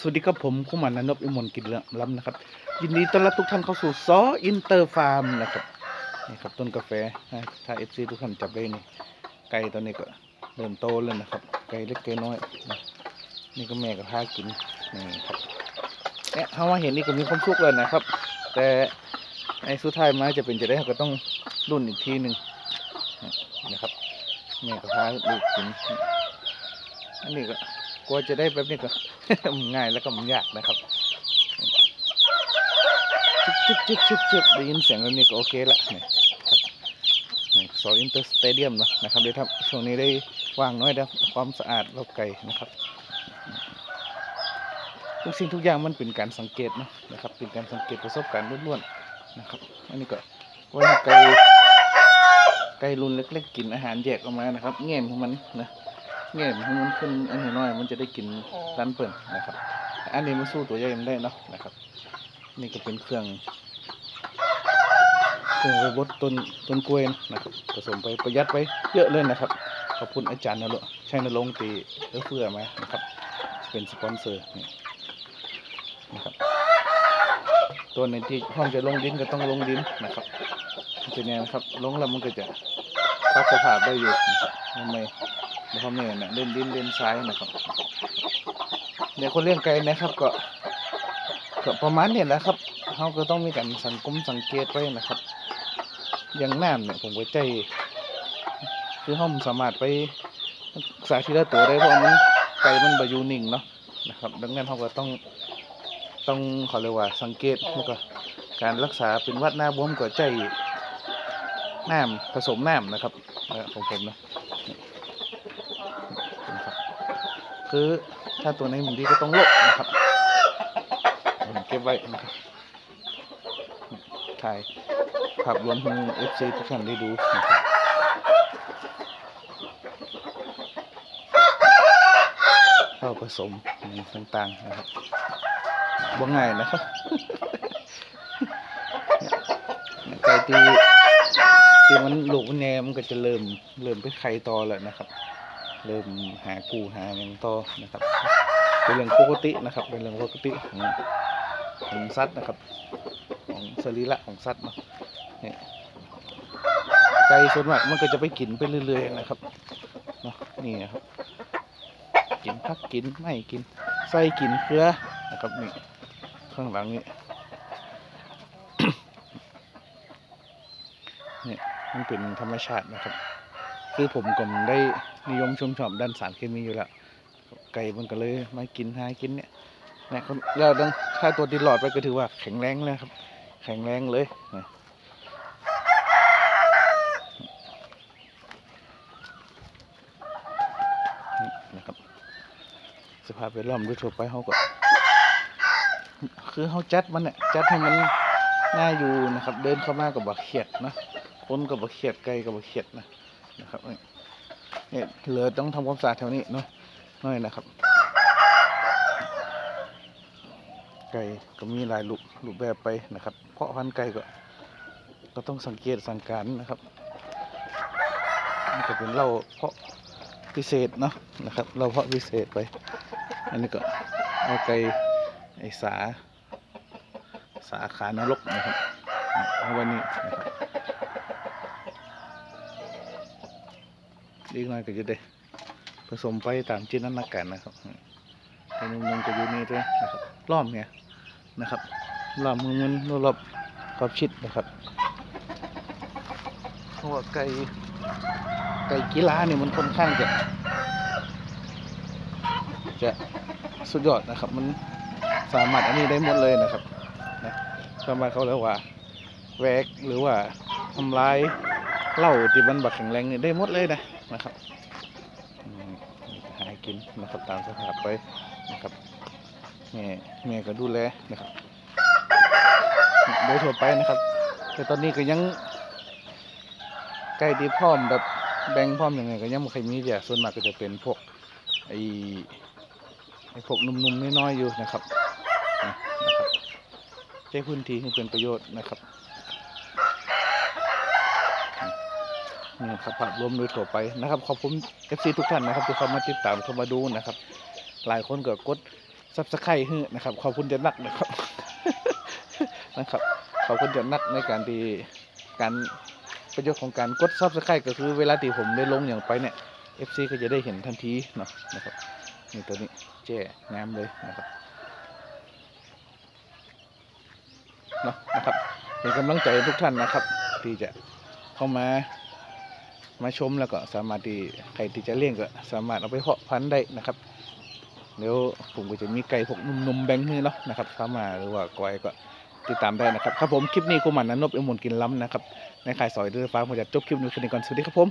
สวัสดีครับผมคุ้มันนนบอิมลกินเรื่องล้ำนะครับ ยินดีต้อนรับทุกท่านเข้าสู่ซออินเตอร์ฟาร์มนะครับนี่ครับต้นกาแฟถ้าเอฟซีทุกท่านจับได้นี่ไก่ตอนนี้ก็เริ่มโตแล้วนะครับ ไก่เล็กไก่น้อยนะนี่ก็แม่ก็พากินนี่ครับเอ๊ะถ้าว่าเห็นนี่ก็มีความสุขเลยนะครับ แต่ไอ้สุดท้ายมาจะเป็นจะได้ก็ต้องรุ่นอีกทีหนึ่งนะครับแม่ก็พาลูกกินอันนี้ก็กลัวจะได้แบบนี้ก็ มันง่ายแล้วก็มันยากนะครับจิ๊บจิ๊บจิ๊บจิ๊บได้ยินเสียงแบบนี้ก็โอเคละนี่ครับสออินเตอร์สเตเดียมนะนะครับเดี๋ยวครับช่วงนี้ได้ว่างน้อยนะความสะอาดรอบไก่นะครับทุกสิ่งทุกอย่างมันเป็นการสังเกตนะนะครับ เป็นการสังเกตประสบการณ์ล้วนๆนะครับอันนี้ก็ไว้ให้ไก่ไก่รุ่นเล็กๆกินอาหารแยกออกมานะครับ แง่มของมันนะ แง่มของมันขึ้นอันน้อยๆมันจะได้กินร้านเปิ่นนะครับ อันนี้มันสู้ตัวใหญ่มันได้เนาะนะครับ นี่ก็เป็นเครื่องเครื่องไปบดต้นต้นกล้วยนะครับผสมไปประหยัดไปเยอะเลยนะครับขอบคุณอาจารย์นรชัยนรงค์ตีเอื้อเฟื้อมานะครับ เป็นสปอนเซอร์นี่นะครับตัวในที่ห้องจะลงดินก็ต้องลงดินนะครับเป็นไงนะครับลงแล้วมันก็จะปรับสภาพได้อยู่ นะครับไม่ไม่ไม่เนี่ยเล่นดินเล่นทรายนะครับเดี๋ยวคนเลี้ยงไก่นะครับก็ก็ประมาณนี้แหละครับเขาก็ต้องมีการสังคมสังเกตไว้นะครับ อย่างน้ำเนี่ยผมก็ใจคือเขาสามารถไปสาธิตตัวได้เพราะมันไก่มันบอยู่นิ่งเนาะนะครับ ดังนั้นเขาก็ต้องต้องขาเรียกว่าสังเกตแล้วก็การรักษาเป็นวัดหน้าบวมก็ใจน้ำผสมน้ำนะครับของผมนะนี่นะครับ คือถ้าตัวไหนมันดีก็ต้องลบนะครับผมเก็บไว้นะครับถ่ายภาพรวมให้เอฟซีทุกท่านได้ดูนะครับเข้าผสมต่างๆนะครับบ่ง่ายนะครับไก่ตีตีมันหลูกมันแนมันก็จะเริ่มเริ่มไปไข่ตอแล้วนะครับ เริ่มหากูหาอย่างต่อนะครับ เป็นเรื่องปกตินะครับ เป็นเรื่องปกติของของสัตว์นะครับ ของสรีระของสัตว์เนาะนี่ไก่ส่วนมากมันก็จะไปกินไปเรื่อยๆนะครับเนาะนี่นะครับ กินพักกินไม่กินไส้กินเกลือนะครับนี่ข้างหลังนี่เนี่ยมันเป็นธรรมชาตินะครับ คือผมก็ได้นิยมชมชอบด้านสารเคมีอยู่แล้ว ไก่มันก็เลยมากินหากินเนี่ยนะคนแล้วดังถ้าตัวติดหลอดไปก็ถือว่าแข็งแรงเลยครับ แข็งแรงเลยนะนะครับ สภาพแวดล้อมโดยทั่วไปเขาก็ คือเขาจัดมันเนี่ยจัดให้มันน่าอยู่นะครับ เดินเข้ามากับบักเขียดนะคนกับบักเขียดไก่กับบักเขียดนะ นะครับเนี่ยเหลือต้องทำความสะอาดแถวนี้เนาะน้อยนะครับ ไก่ก็มีหลายรูปรูปแบบไปนะครับ เพาะพันธุ์ไก่ก็ ก็ต้องสังเกตสังการนะครับนี่ก็เป็นเล้าเพาะพิเศษเนาะนะครับเหล้าเพาะพิเศษไป อันนี้ก็เอาไก่ไอสา สาขานรกนะครับเอาไว้นี่นะครับ อีกหน่อยก็จะได้ผสมไปตามจินตนาการนะครับไอ้นุ่มๆก็อยู่นี่ด้วยนะครับล้อมเนี่ยนะครับล้อมมือมันรอบขอบชิดนะครับเพราะว่าไก่ไก่กีฬาเนี่ยมันค่อนข้างจะจะสุดยอดนะครับ มันสามารถอันนี้ได้หมดเลยนะครับนะสามารถเขาเรียกว่าแวกหรือว่าทำลายเหล้าที่มันบักแข็งแรงนี่ได้หมดเลยนะ นะครับอืมหากินนะครับตามสภาพไปนะครับแม่แม่ก็ดูแลนะครับโดยทั่วไปนะครับ แต่ตอนนี้ก็ยังใกล้ที่พร้อมแบบแบ่งพร้อมยังไงก็ยังไม่เคยมีเดียส่วนมากก็จะเป็นพวกไอ้ไอ้พวกนุ่มๆน้อยๆอยู่นะครับนะครับใช้พื้นที่ให้เป็นประโยชน์นะครับ นี่ครับภาพรวมโดยทั่วไปนะครับขอบคุณ FC ทุกท่านนะครับที่เข้ามาติดตามเข้ามาดูนะครับ หลายคนก็กดซับสไครต์ให้นะครับ ขอบคุณจะนักนะครับ นะครับขอบคุณจะนักในการที่การประโยชน์ของการกดซับสไครต์ก็คือเวลาที่ผมได้ลงอย่างไปเนี่ย FC ก็จะได้เห็นทันทีเนาะนะครับนี่ตัวนี้แจ้งามเลยนะครับเนาะนะครับเป็นกำลังใจทุกท่านนะครับ ที่จะเข้ามา มาชมแล้วก็สามารถที่ใครที่จะเลี้ยงก็สามารถเอาไปเพาะพันธุ์ได้นะครับเดี๋ยวผมก็จะมีไก่พวกนุ่มๆแบงค์นี่เนาะนะครับเข้ามาหรือว่าก้อยก็ติดตามได้นะครับครับผมคลิปนี้กูหมันนันนบเอมมนกินล้ำนะครับในขายสอยด้วยฟ้าผมจะจบคลิปนี้คืนนี้ก่อนสวัสดีครับผม